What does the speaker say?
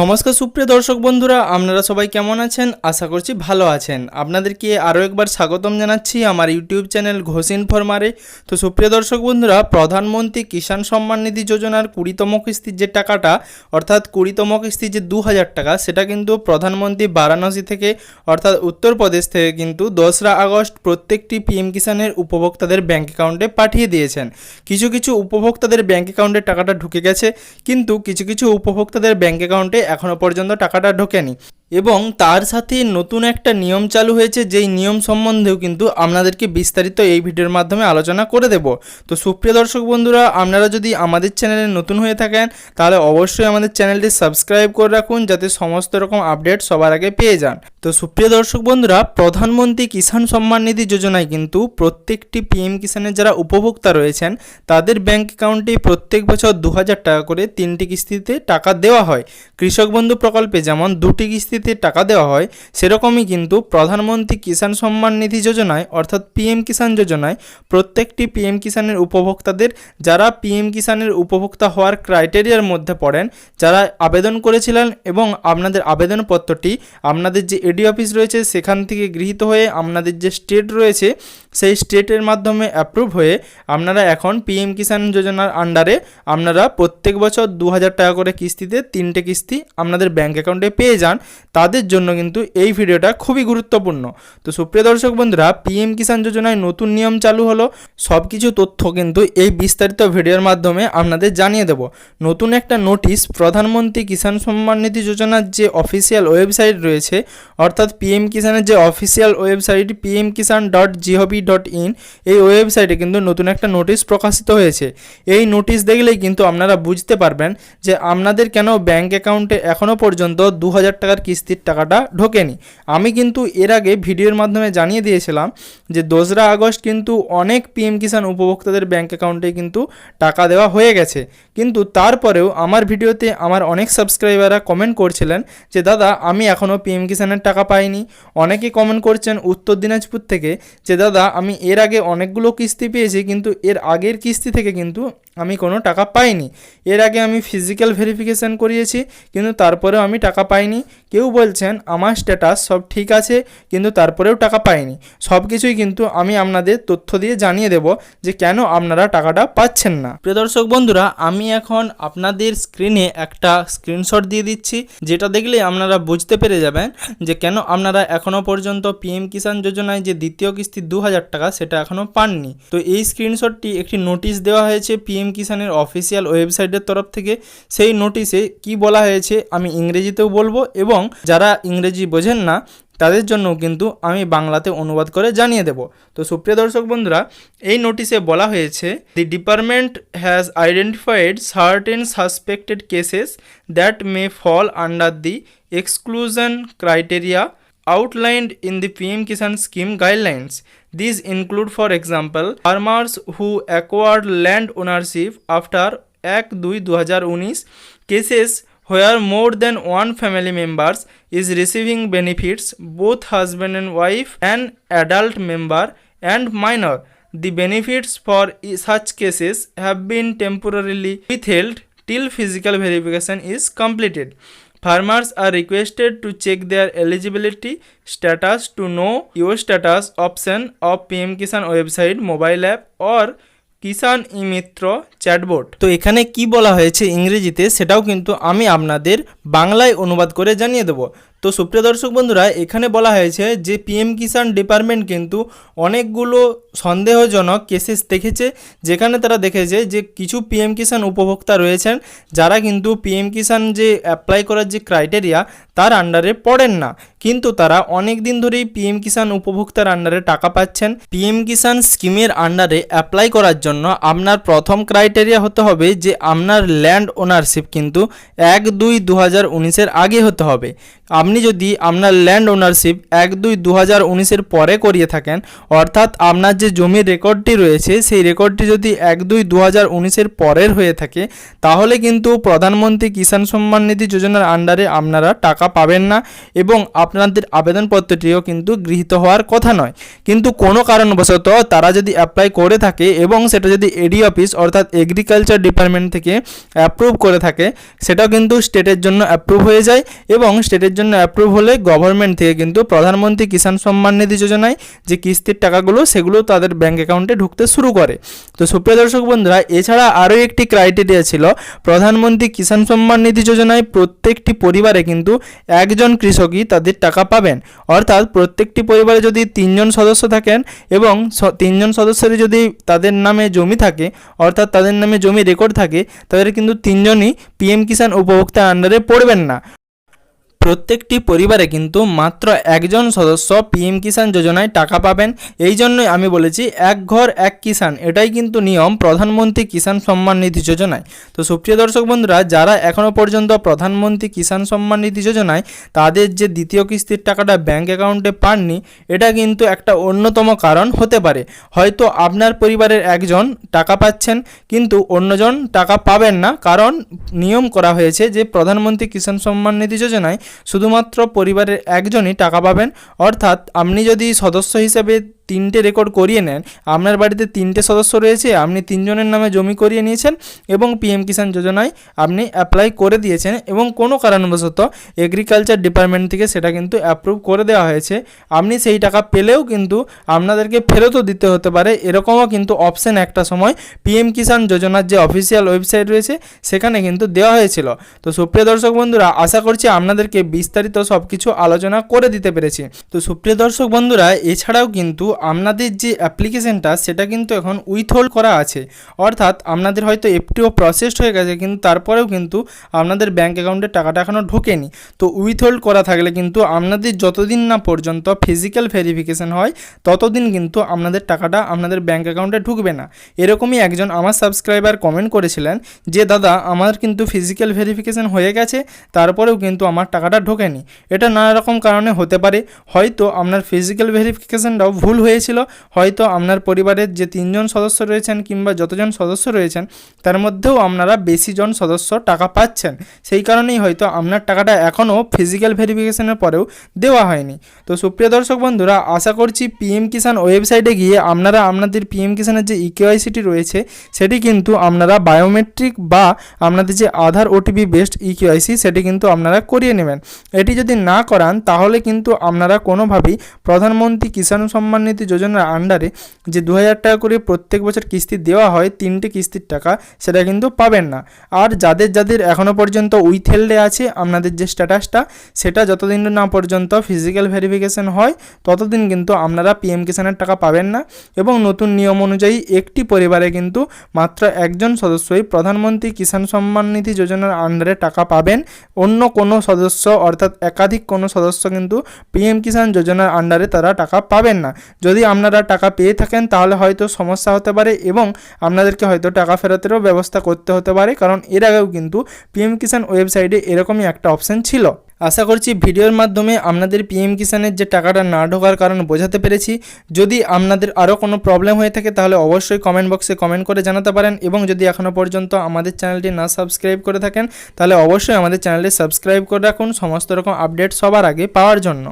নমস্কার, সুপ্রিয় দর্শক বন্ধুরা, আপনারা সবাই কেমন আছেন? আশা করছি ভালো আছেন। আপনাদেরকে আরও একবার স্বাগতম জানাচ্ছি আমার ইউটিউব চ্যানেল ঘোষ ইনফরমারে। তো সুপ্রিয় দর্শক বন্ধুরা, প্রধানমন্ত্রী কিষাণ সম্মান নিধি যোজনার কুড়িতম কিস্তির যে টাকাটা, অর্থাৎ কুড়িতম কিস্তি যে দু হাজার টাকা, সেটা কিন্তু প্রধানমন্ত্রী বারাণসী থেকে, অর্থাৎ উত্তরপ্রদেশ থেকে কিন্তু দোসরা আগস্ট প্রত্যেকটি পিএম কিষাণের উপভোক্তাদের ব্যাঙ্ক অ্যাকাউন্টে পাঠিয়ে দিয়েছেন। কিছু কিছু উপভোক্তাদের ব্যাঙ্ক অ্যাকাউন্টে টাকাটা ঢুকে গেছে, কিন্তু কিছু কিছু উপভোক্তাদের ব্যাঙ্ক অ্যাকাউন্টে এখনও পর্যন্ত টাকাটা ঢোকেনি। এবং তার সাথে নতুন একটা নিয়ম চালু হয়েছে, যেই নিয়ম সম্বন্ধেও কিন্তু আপনাদেরকে বিস্তারিত এই ভিডিওর মাধ্যমে আলোচনা করে দেব। তো সুপ্রিয় দর্শক বন্ধুরা, আপনারা যদি আমাদের চ্যানেলে নতুন হয়ে থাকেন, তাহলে অবশ্যই আমাদের চ্যানেলটি সাবস্ক্রাইব করে রাখুন, যাতে সমস্ত রকম আপডেট সবার আগে পেয়ে যান। তো সুপ্রিয় দর্শক বন্ধুরা, প্রধানমন্ত্রী কিষাণ সম্মান নিধি যোজনায় কিন্তু প্রত্যেকটি পিএম কিষাণের যারা উপভোক্তা রয়েছেন, তাদের ব্যাংক অ্যাকাউন্টে প্রত্যেক বছর দু হাজার টাকা করে তিনটি কিস্তিতে টাকা দেওয়া হয়। কৃষক বন্ধু প্রকল্পে যেমন দুটি কিস্তিতে টাকা দেওয়া হয়, সেরকমই কিন্তু প্রধানমন্ত্রী কিষাণ সম্মান নিধি যোজনায়, অর্থাৎ পিএম কিষাণ যোজনায়, প্রত্যেকটি পিএম কিষাণের উপভোক্তাদের, যারা পিএম কিষাণের উপভোক্তা হওয়ার ক্রাইটেরিয়ার মধ্যে পড়েন, যারা আবেদন করেছিলেন এবং আপনাদের আবেদনপত্রটি, আপনাদের যে এডি অফিস রয়েছে সেখান থেকে গৃহীত হয়ে আপনাদের যে স্টেট রয়েছে, সেই স্টেটের মাধ্যমে অ্যাপ্রুভ হয়ে আপনারা এখন পিএম কিষাণ যোজনার আন্ডারে আপনারা প্রত্যেক বছর দু হাজার টাকা করে কিস্তিতে তিনটে কিস্তি আপনাদের ব্যাঙ্ক অ্যাকাউন্টে পেয়ে যান। তাদের জন্য কিন্তু এই ভিডিওটা খুবই গুরুত্বপূর্ণ। তো সুপ্রিয় দর্শক বন্ধুরা, পিএম কিষাণ যোজনায় নতুন নিয়ম চালু হলো। সব কিছু তথ্য কিন্তু এই বিস্তারিত ভিডিওর মাধ্যমে আপনাদের জানিয়ে দেব। নতুন একটা নোটিশ, প্রধানমন্ত্রী কিষাণ সম্মান নিধি যোজনার যে অফিসিয়াল ওয়েবসাইট রয়েছে, অর্থাৎ পিএম কিষাণের যে official website PM Kisan dot GOV dot in, এই ওয়েবসাইটে কিন্তু নতুন একটা নোটিশ প্রকাশিত হয়েছে। এই নোটিশ দেখলেই কিন্তু আপনারা বুঝতে পারবেন যে আপনাদের কেন ব্যাঙ্ক অ্যাকাউন্টে এখনও পর্যন্ত দু হাজার টাকার কিস্তির টাকাটা ঢোকেনি। আমি কিন্তু এর আগে ভিডিওর মাধ্যমে জানিয়ে দিয়েছিলাম যে দোসরা আগস্ট কিন্তু অনেক পিএম কিষাণ উপভোক্তাদের ব্যাঙ্ক অ্যাকাউন্টে কিন্তু টাকা দেওয়া হয়ে গেছে। কিন্তু তারপরেও আমার ভিডিওতে আমার অনেক সাবস্ক্রাইবাররা কমেন্ট করছিলেন যে, দাদা, আমি এখনও পিএম কিষাণের টাকা পাইনি। অনেকে কমেন্ট করছেন উত্তর দিনাজপুর থেকে যে, দাদা, আমি এর আগে অনেকগুলো কিস্তি পেয়েছি, কিন্তু এর আগের কিস্তি থেকে কিন্তু আমি কোনো টাকা পাইনি। এর আগে আমি ফিজিক্যাল ভেরিফিকেশান করিয়েছি, কিন্তু তারপরেও আমি টাকা পাইনি। কেউ বলছেন, আমার স্ট্যাটাস সব ঠিক আছে, কিন্তু তারপরেও টাকা পাইনি। সব কিছুই কিন্তু আমি আপনাদের তথ্য দিয়ে জানিয়ে দেব যে কেন আপনারা টাকাটা পাচ্ছেন না। প্রিয় দর্শক বন্ধুরা, আমি এখন আপনাদের স্ক্রিনে একটা স্ক্রিনশট দিয়ে দিচ্ছি, যেটা দেখলে আপনারা বুঝতে পেরে যাবেন যে কেন আপনারা এখনও পর্যন্ত পিএম কিষাণ যোজনায় যে দ্বিতীয় কিস্তি দু হাজার টাকা, সেটা এখনও পাননি। তো এই স্ক্রিনশটটি একটি নোটিশ দেওয়া হয়েছে পিএম কিষাণের অফিসিয়াল ওয়েবসাইটের তরফ থেকে সেই নোটিশে কি বলা হয়েছে আমি ইংরেজিতেও বলব এবং যারা ইংরেজি বোঝেন না, তাদের জন্য কিন্তু আমি বাংলাতে অনুবাদ করে জানিয়ে দেব। তো সুপ্রিয় দর্শক বন্ধুরা, এই নোটিশে বলা হয়েছে the department has identified certain suspected cases that may fall under the exclusion criteria outlined in the PM Kisan scheme guidelines. These include, for example, farmers who acquired land ownership after Act 2 2019 cases where more than one family members is receiving benefits both husband and wife an adult member and minor the benefits for such cases have been temporarily withheld till physical verification is completed farmers are requested to check their eligibility status to know you status option of PM Kisan website mobile app or Kisan e Mitra chatboard তো এখানে কি বলা হয়েছে ইংরেজিতে সেটাও কিন্তু আমি আপনাদের বাংলায় অনুবাদ করে জানিয়ে দেবো। তো সুপ্রিয় দর্শক বন্ধুরা, এখানে বলা হয়েছে যে পিএম কিষাণ ডিপার্টমেন্ট কিন্তু অনেকগুলো সন্দেহজনক কেসেস দেখেছে, যেখানে তারা দেখেছে যে কিছু পিএম কিষাণ উপভোক্তা রয়েছেন, যারা কিন্তু পিএম কিষাণ যে অ্যাপ্লাই করার যে ক্রাইটেরিয়া তার আন্ডারে পড়েন না। কিন্তু তারা অনেক দিন ধরেই পিএম কিষাণ উপভোক্তার আন্ডারে টাকা পাচ্ছেন। পিএম কিষাণ স্কিমের আন্ডারে অ্যাপ্লাই করার জন্য আপনার প্রথম ক্রাইটেরিয়া হতে হবে যে আপনার ল্যান্ড ওনারশিপ কিন্তু এক দুই দু হাজার উনিশের আগে হতে হবে। আপনি যদি আপনার ল্যান্ড ওনারশিপ এক দুই দু হাজার উনিশের পরে করিয়ে থাকেন, অর্থাৎ আপনার যে জমির রেকর্ডটি রয়েছে, সেই রেকর্ডটি যদি এক দুই দু হাজার উনিশের পরের হয়ে থাকে, তাহলে কিন্তু প্রধানমন্ত্রী কিষাণ সম্মান নিধি যোজনার আন্ডারে আপনারা টাকা পাবেন না এবং আপনাদের আবেদনপত্রটিও কিন্তু গৃহীত হওয়ার কথা নয়। কিন্তু কোনো কারণবশত তারা যদি অ্যাপ্লাই করে থাকে এবং সেটা যদি এডি অফিস অর্থাৎ এগ্রিকালচার ডিপার্টমেন্ট থেকে অ্যাপ্রুভ করে থাকে, সেটাও কিন্তু স্টেটের জন্য অ্যাপ্রুভ হয়ে যায় এবং স্টেটের জন্য অ্যাপ্রুভ হলে গভর্নমেন্ট থেকে কিন্তু প্রধানমন্ত্রী কিষাণ সম্মান নিধি যোজনায় যে কিস্তির টাকাগুলো, সেগুলো তাদের ব্যাঙ্ক অ্যাকাউন্টে ঢুকতে শুরু করে। তো সুপ্রিয় দর্শক বন্ধুরা, এছাড়া আরও একটি ক্রাইটেরিয়া ছিল, প্রধানমন্ত্রী কিষাণ সম্মান নিধি যোজনায় প্রত্যেকটি পরিবারে কিন্তু একজন কৃষকই তাদের টাকা পাবেন। অর্থাৎ প্রত্যেকটি পরিবারে যদি তিনজন সদস্য থাকেন এবং তিনজন সদস্যের যদি তাদের নামে জমি থাকে, অর্থাৎ তাদের নামে জমি রেকর্ড থাকে, তাদের কিন্তু তিনজনই পিএম কিষাণ উপভোক্তা আন্ডারে পড়বেন না। প্রত্যেকটি পরিবারে কিন্তু মাত্র একজন সদস্য পিএম কিষাণ যোজনায় টাকা পাবেন। এই জন্যই আমি বলেছি, এক ঘর, এক কিষাণ। এটাই কিন্তু নিয়ম প্রধানমন্ত্রী কিষাণ সম্মান নিধি যোজনায়। তো সুপ্রিয় দর্শক বন্ধুরা, যারা এখনও পর্যন্ত প্রধানমন্ত্রী কিষাণ সম্মান নিধি যোজনায় তাদের যে দ্বিতীয় কিস্তির টাকাটা ব্যাঙ্ক অ্যাকাউন্টে পাননি, এটা কিন্তু একটা অন্যতম কারণ হতে পারে। হয়তো আপনার পরিবারের একজন টাকা পাচ্ছেন, কিন্তু অন্যজন টাকা পাবেন না। কারণ নিয়ম করা হয়েছে যে প্রধানমন্ত্রী কিষাণ সম্মান নিধি যোজনায় শুধুমাত্র পরিবারের একজনই টাকা পাবেন অর্থাৎ আপনি যদি সদস্য হিসেবে তিনটে রেকর্ড করিয়ে নেন। আপনার বাড়িতে তিনটে সদস্য রয়েছে, আপনি তিনজনের নামে জমি করিয়ে নিয়েছেন এবং পিএম কিষাণ যোজনায় আপনি অ্যাপ্লাই করে দিয়েছেন এবং কোনো কারণবশত এগ্রিকালচার ডিপার্টমেন্ট থেকে সেটা কিন্তু অ্যাপ্রুভ করে দেওয়া হয়েছে। আপনি সেই টাকা পেলেও কিন্তু আপনাদেরকে ফেরতও দিতে হতে পারে। এরকমও কিন্তু অপশন একটা সময় পিএম কিষাণ যোজনার যে অফিসিয়াল ওয়েবসাইট রয়েছে, সেখানে কিন্তু দেওয়া হয়েছিল। তো সুপ্রিয় দর্শক বন্ধুরা, আশা করছি আপনাদেরকে বিস্তারিত সব কিছু আলোচনা করে দিতে পেরেছি। তো সুপ্রিয় দর্শক বন্ধুরা, এছাড়াও কিন্তু আপনাদের যে অ্যাপ্লিকেশনটা, সেটা কিন্তু এখন উইথহোল্ড করা আছে। অর্থাৎ আপনাদের হয়তো এফটিও প্রসেসড হয়ে গেছে, কিন্তু তারপরেও কিন্তু আপনাদের ব্যাঙ্ক অ্যাকাউন্টে টাকাটা এখনও ঢোকেনি। তো উইথহোল্ড করা থাকলে কিন্তু আপনাদের যতদিন না পর্যন্ত ফিজিক্যাল ভেরিফিকেশান হয়, ততদিন কিন্তু আপনাদের টাকাটা আপনাদের ব্যাঙ্ক অ্যাকাউন্টে ঢুকবে না। এরকমই একজন আমার সাবস্ক্রাইবার কমেন্ট করেছিলেন যে, দাদা, আমার কিন্তু ফিজিক্যাল ভেরিফিকেশন হয়ে গেছে, তারপরেও কিন্তু আমার টাকাটা ঢোকেনি। এটা নানা রকম কারণে হতে পারে, হয়তো আপনার ফিজিক্যাল ভেরিফিকেশানটাও ভুল হয়েছিল, হয়তো আপনার পরিবারের যে তিনজন সদস্য রয়েছেন কিংবা যতজন সদস্য রয়েছেন, তার মধ্যেও আপনারা বেশি জন সদস্য টাকা পাচ্ছেন। সেই কারণেই হয়তো আপনার টাকাটা এখনও ফিজিক্যাল ভেরিফিকেশনের পরেও দেওয়া হয়নি। তো সুপ্রিয় দর্শক বন্ধুরা, আশা করছি পিএম কিষাণ ওয়েবসাইটে গিয়ে আপনারা আপনাদের পিএম কিষাণের যে ইকেওয়াইসিটি রয়েছে, সেটি কিন্তু আপনারা বায়োমেট্রিক বা আপনাদের যে আধার ওটিপি বেসড ইকেওয়াইসি সেটি কিন্তু আপনারা করিয়ে নেবেন। এটি যদি না করান, তাহলে কিন্তু আপনারা কোনোভাবেই প্রধানমন্ত্রী কিষাণ সম্মান নিধি যোজনার আন্ডারে যে দু হাজার টাকা করে প্রত্যেক বছর কিস্তি দেওয়া হয়, তিনটে কিস্তির টাকা, সেটা কিন্তু পাবেন না। আর যাদের যাদের এখনও পর্যন্ত উইথহেল্ডে আছে, আপনাদের যে স্ট্যাটাসটা, সেটা যতদিন না পর্যন্ত ফিজিক্যাল ভেরিফিকেশন হয়, ততদিন কিন্তু আপনারা পিএম কিষানের টাকা পাবেন না। এবং নতুন নিয়ম অনুযায়ী একটি পরিবারে কিন্তু মাত্র একজন সদস্যই প্রধানমন্ত্রী কিষাণ সম্মান নিধি যোজনার আন্ডারে টাকা পাবেন। অন্য কোনো সদস্য, অর্থাৎ একাধিক কোনো সদস্য কিন্তু পিএম কিষাণ যোজনার আন্ডারে তারা টাকা পাবেন না। যদি আপনারা টাকা পেয়ে থাকেন, তাহলে হয়তো সমস্যা হতে পারে এবং আপনাদেরকে হয়তো টাকা ফেরতেরও ব্যবস্থা করতে হতে পারে, কারণ এর আগেও কিন্তু পিএম কিষাণ ওয়েবসাইটে এরকমই একটা অপশন ছিল। আশা করছি ভিডিওর মাধ্যমে আপনাদের পিএম কিষাণের যে টাকাটা না ঢোকার কারণ বোঝাতে পেরেছি। যদি আপনাদের আরও কোনো প্রবলেম হয়ে থাকে, তাহলে অবশ্যই কমেন্ট বক্সে কমেন্ট করে জানাতে পারেন এবং যদি এখনও পর্যন্ত আমাদের চ্যানেলটি না সাবস্ক্রাইব করে থাকেন, তাহলে অবশ্যই আমাদের চ্যানেলটি সাবস্ক্রাইব করে রাখুন সমস্ত রকম আপডেট সবার আগে পাওয়ার জন্য।